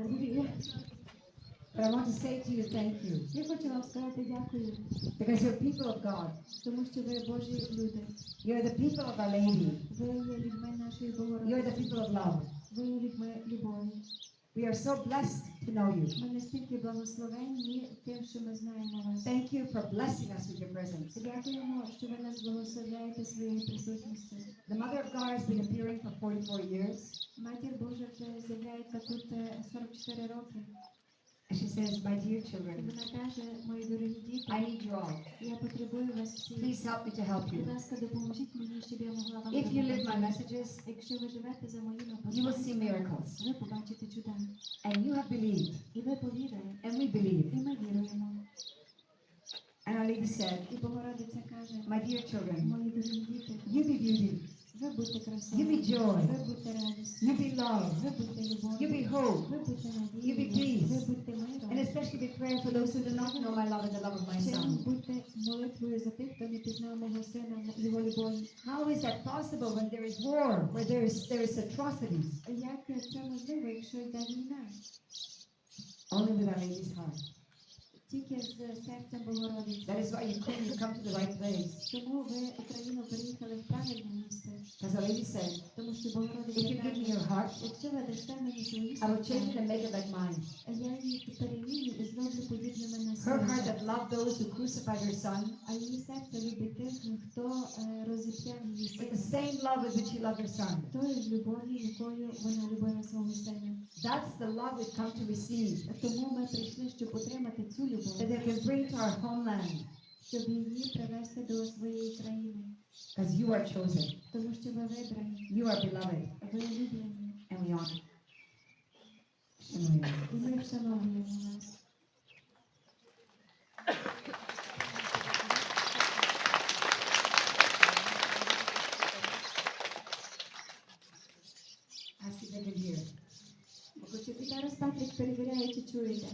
Андрія. But I want to say to you, thank you. Я хочу вам сказати дякую, Because you're people of God. тому що ви Божі люди. You're the people of Our Lady. Ви є людьми нашої You're Богородиці. the people of love. Ви є людьми любові. We are so blessed to know you. Ми настільки благословенні тим, що ми знаємо вас. Thank you for blessing us with your presence. Дякуємо, що ви нас благословляєте своєю присутністю. The Mother of God has been appearing for 44 years. Матір Божа вже з'являється тут е, 44 роки. And she says, My dear І children, вона каже, мої дорогі діти, I need you all. я потребую вас всіх. Please help me to help Будь you. ласка, допоможіть мені, щоб я могла вам If you live my допомогти. messages, Якщо ви живете за моїми you will see посланнями, miracles. ви побачите чуда. And you have believed. І ви повірили, And we believe. і ми віруємо. And Our Lady said, І Богородиця каже, My dear children, мої дорогі діти, you be beauty. ви будьте You красиві, be joy. ви будьте радісні, You be love. ви будьте You любові, be hope. ви будьте You prayer for those who do not know my love and the love of my Ще son. будьте молитвою за тих, хто не пізнав мого сина, його любові. How is that possible when there is war, where there is there is atrocities? Як це можливо, якщо йде війна? Only with Our Lady's heart. Тільки з серцем Богородиці. That is why you come, you come to the right place. Тому ви Україну переїхали в правильне місце. As Our Lady said, Тому що if Богородиця you give me каже, your heart, якщо ви дасте мені свої I will change it серця, and make it like mine. Her своє. heart that loved those who crucified her son А її серце любить тих, хто е, розіп'яв її with the сина. same love with which he loved her son. Тою ж любов'ю, якою вона любила свого сина. That's the love we've come to receive. Тому ми прийшли, щоб отримати цю любов, That they can bring to our homeland. щоб її привести до своєї країни. Because you are chosen. Тому що ви вибрані, You are beloved. ви улюблені, And we honor. Shemaya. і ми вшановуємо вас. ви зараз Патрик перевіряє, чи чуєте.